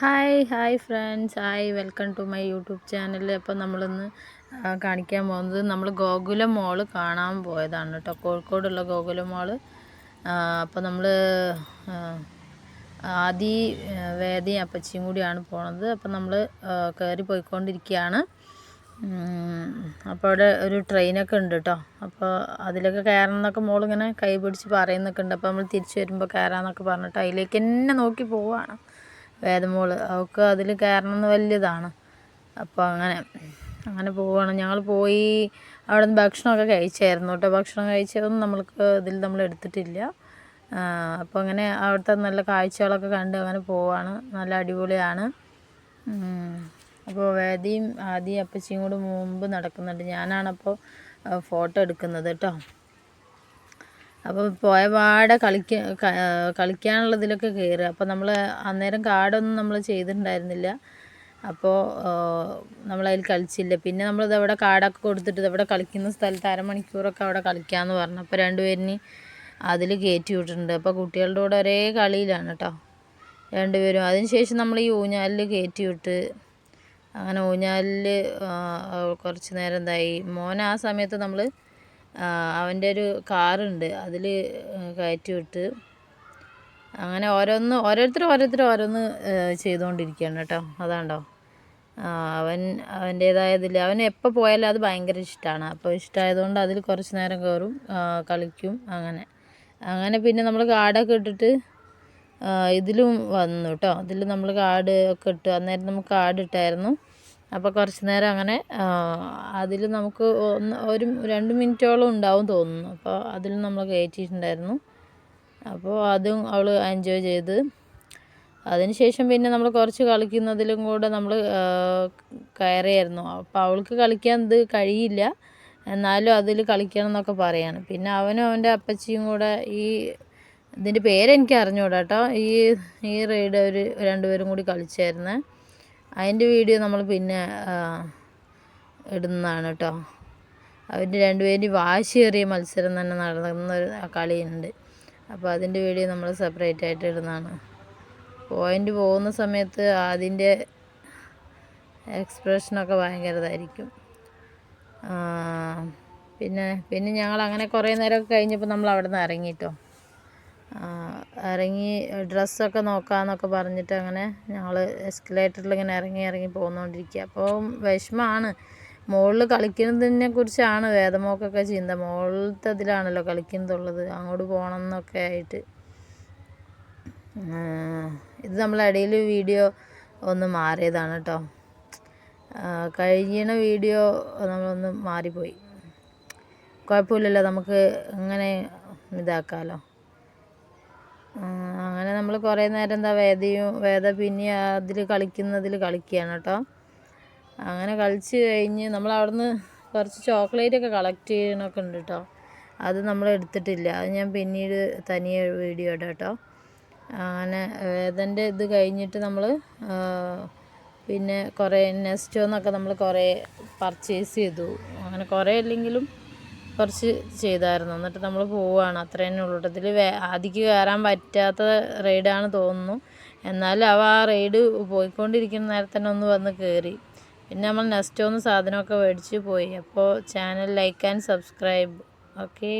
Hi hi friends hi welcome to my YouTube channel അപ്പോൾ നമ്മളിന്ന് കാണിക്കാൻ പോകുന്നത് നമ്മൾ ഗോകുലം മോൾ കാണാൻ പോയതാണ് കേട്ടോ. കോഴിക്കോടുള്ള ഗോകുലം മോൾ അപ്പോൾ നമ്മൾ ആദി വേദയും അപ്പച്ചിയും കൂടിയാണ് പോണത്. അപ്പോൾ നമ്മൾ കയറി പോയിക്കൊണ്ടിരിക്കുകയാണ് അപ്പോൾ അവിടെ ഒരു ട്രെയിനൊക്കെ ഉണ്ട് കേട്ടോ. അപ്പോൾ അതിലൊക്കെ കയറണം എന്നൊക്കെ മോളിങ്ങനെ കൈ പിടിച്ച് പറയുന്നൊക്കെ ഉണ്ട്. അപ്പോൾ നമ്മൾ തിരിച്ചു വരുമ്പോൾ കയറാമെന്നൊക്കെ പറഞ്ഞിട്ട് അതിലേക്ക് തന്നെ നോക്കി പോവുകയാണ് വേദമോൾ അവൾക്ക് അതിൽ കയറണം എന്ന് വലിയതാണ്. അപ്പോൾ അങ്ങനെ അങ്ങനെ പോവുകയാണ് ഞങ്ങൾ പോയി അവിടെ നിന്ന് ഭക്ഷണമൊക്കെ കഴിച്ചായിരുന്നു കേട്ടോ. ഭക്ഷണം കഴിച്ചതൊന്നും നമ്മൾക്ക് ഇതിൽ നമ്മൾ എടുത്തിട്ടില്ല. അപ്പോൾ അങ്ങനെ അവിടുത്തെ നല്ല കാഴ്ചകളൊക്കെ കണ്ട് അങ്ങനെ പോവാണ്. നല്ല അടിപൊളിയാണ്. അപ്പോൾ വേദിയും ആദ്യം അപ്പച്ചിയും കൂടെ മുമ്പ് നടക്കുന്നുണ്ട്. ഞാനാണപ്പോൾ ഫോട്ടോ എടുക്കുന്നത് കേട്ടോ. അപ്പോൾ പോയ പാടെ കളിക്ക കളിക്കാനുള്ളതിലൊക്കെ കയറുക അപ്പോൾ നമ്മൾ അന്നേരം കാർഡൊന്നും നമ്മൾ ചെയ്തിട്ടുണ്ടായിരുന്നില്ല. അപ്പോൾ നമ്മളതിൽ കളിച്ചില്ല. പിന്നെ നമ്മളിത് അവിടെ കാർഡൊക്കെ കൊടുത്തിട്ട് ഇതവിടെ കളിക്കുന്ന സ്ഥലത്ത് അരമണിക്കൂറൊക്കെ അവിടെ കളിക്കാമെന്ന് പറഞ്ഞു. അപ്പോൾ രണ്ടുപേരിന് അതിൽ കയറ്റി വിട്ടിട്ടുണ്ട്. അപ്പോൾ കുട്ടികളുടെ കൂടെ ഒരേ കളിയിലാണ് കേട്ടോ രണ്ടുപേരും. അതിനുശേഷം നമ്മൾ ഈ ഊഞ്ഞാലിൽ കയറ്റി വിട്ട് അങ്ങനെ ഊഞ്ഞാലിൽ കുറച്ച് നേരം എന്തായി. മോൻ ആ സമയത്ത് നമ്മൾ അവന്റെ ഒരു കാറുണ്ട്. അതിൽ കയറ്റി വിട്ട് അങ്ങനെ ഓരോന്ന് ഓരോരുത്തർ ഓരോരുത്തർ ഓരോന്ന് ചെയ്തുകൊണ്ടിരിക്കുകയാണ് കേട്ടോ. അതാണ്ടോ? അവൻ അവന്റേതായതിൽ അവൻ എപ്പോൾ പോയാലും അത് ഭയങ്കര ഇഷ്ടമാണ്. അപ്പോൾ ഇഷ്ടമായതുകൊണ്ട് അതിൽ കുറച്ച് നേരം കയറും കളിക്കും അങ്ങനെ. അങ്ങനെ പിന്നെ നമ്മൾ കാടൊക്കെ ഇട്ടിട്ട് ഇതിലും വന്നു കേട്ടോ. ഇതിൽ നമ്മൾ കാട് ഒക്കെ ഇട്ട് അന്നേരം നമുക്ക് കാട് ഇട്ടായിരുന്നു. അപ്പോൾ കുറച്ച് നേരം അങ്ങനെ അതിൽ നമുക്ക് ഒന്ന് ഒരു രണ്ട് മിനിറ്റോളം ഉണ്ടാവും തോന്നുന്നു. അപ്പോൾ അതിൽ നമ്മൾ കയറ്റിയിട്ടുണ്ടായിരുന്നു അപ്പോൾ അതും അവൾ എൻജോയ് ചെയ്ത്. അതിനുശേഷം പിന്നെ നമ്മൾ കുറച്ച് കളിക്കുന്നതിലും കൂടെ നമ്മൾ കയറിയായിരുന്നു. അപ്പോൾ അവൾക്ക് കളിക്കാൻ ഇത് കഴിയില്ല. എന്നാലും അതിൽ കളിക്കണം എന്നൊക്കെ പറയാണ്. പിന്നെ അവനും അവന്റെ അപ്പച്ചിയും കൂടെ ഈ ഇതിന്റെ പേരെനിക്ക് അറിഞ്ഞുകൂടാ കേട്ടോ ഈ ഈ റൈഡ് അവർ രണ്ടുപേരും കൂടി കളിച്ചായിരുന്നേ. അതിന്റെ വീഡിയോ നമ്മൾ പിന്നെ ഇടുന്നതാണ് കേട്ടോ അവന്റെ രണ്ടുപേരും വാശിയേറിയ മത്സരം തന്നെ നടന്ന ഒരു കളിയുണ്ട്. അപ്പോൾ അതിന്റെ വീഡിയോ നമ്മൾ സെപ്പറേറ്റ് ആയിട്ട് ഇടുന്നതാണ്. പോയിന്റ് പോകുന്ന സമയത്ത് അതിന്റെ എക്സ്പ്രഷനൊക്കെ ഭയങ്കരതായിരിക്കും. പിന്നെ പിന്നെ ഞങ്ങൾ അങ്ങനെ കുറേ നേരമൊക്കെ കഴിഞ്ഞപ്പോൾ നമ്മൾ അവിടെ നിന്ന് ഇറങ്ങിട്ടോ. ആ, ഇറങ്ങി ഡ്രസ്സൊക്കെ നോക്കാമെന്നൊക്കെ പറഞ്ഞിട്ട് അങ്ങനെ ഞങ്ങൾ എസ്കലേറ്ററിൽ ഇങ്ങനെ ഇറങ്ങി ഇറങ്ങി പോന്നുകൊണ്ടിരിക്കുക അപ്പോൾ വിഷമമാണ് മുകളിൽ കളിക്കുന്നതിനെ കുറിച്ചാണ് വേദമോക്കൊക്കെ ചിന്ത. മുകളിലത്തെ ഇതിലാണല്ലോ കളിക്കുന്നതുള്ളത്. അങ്ങോട്ട് പോകണം എന്നൊക്കെ ആയിട്ട് ഇത് നമ്മളിടയിൽ വീഡിയോ ഒന്ന് മാറിയതാണ് കേട്ടോ കഴിഞ്ഞ വീഡിയോ നമ്മളൊന്ന് മാറിപ്പോയി. കുഴപ്പമില്ലല്ലോ നമുക്ക് ഇങ്ങനെ ഇതാക്കാമല്ലോ അങ്ങനെ നമ്മൾ കുറേ നേരം എന്താ വേദയും വേദ പിന്നെ അതിൽ കളിക്കുന്നതിൽ കളിക്കുകയാണ് കേട്ടോ. അങ്ങനെ കളിച്ച് കഴിഞ്ഞ് നമ്മൾ അവിടുന്ന് കുറച്ച് ചോക്ലേറ്റ് ഒക്കെ കളക്ട് ചെയ്യണമൊക്കെ ഉണ്ട് കേട്ടോ. അത് നമ്മൾ എടുത്തിട്ടില്ല. അത് ഞാൻ പിന്നീട് തനിയെ വീഡിയോ ഇടാം കേട്ടോ. അങ്ങനെ വേദന്റെ ഇത് കഴിഞ്ഞിട്ട് നമ്മൾ പിന്നെ കുറേ നെസ്റ്റോന്നൊക്കെ നമ്മൾ കുറേ പർച്ചേസ് ചെയ്തു. അങ്ങനെ കുറേ ഇല്ലെങ്കിലും കുറച്ച് ചെയ്തായിരുന്നു. എന്നിട്ട് നമ്മൾ പോവുകയാണ് അത്ര തന്നെ ഉള്ളൂ ഇതിൽ വേ ആദിക്ക് കയറാൻ പറ്റാത്ത റൈഡാണ് തോന്നുന്നു. എന്നാലും അവ ആ റൈഡ് പോയിക്കൊണ്ടിരിക്കുന്ന നേരത്തെ തന്നെ ഒന്ന് വന്ന് കയറി പിന്നെ നമ്മൾ നെക്സ്റ്റ് ഒന്ന് സാധനമൊക്കെ മേടിച്ച് പോയി. അപ്പോൾ channel like and subscribe. Okay.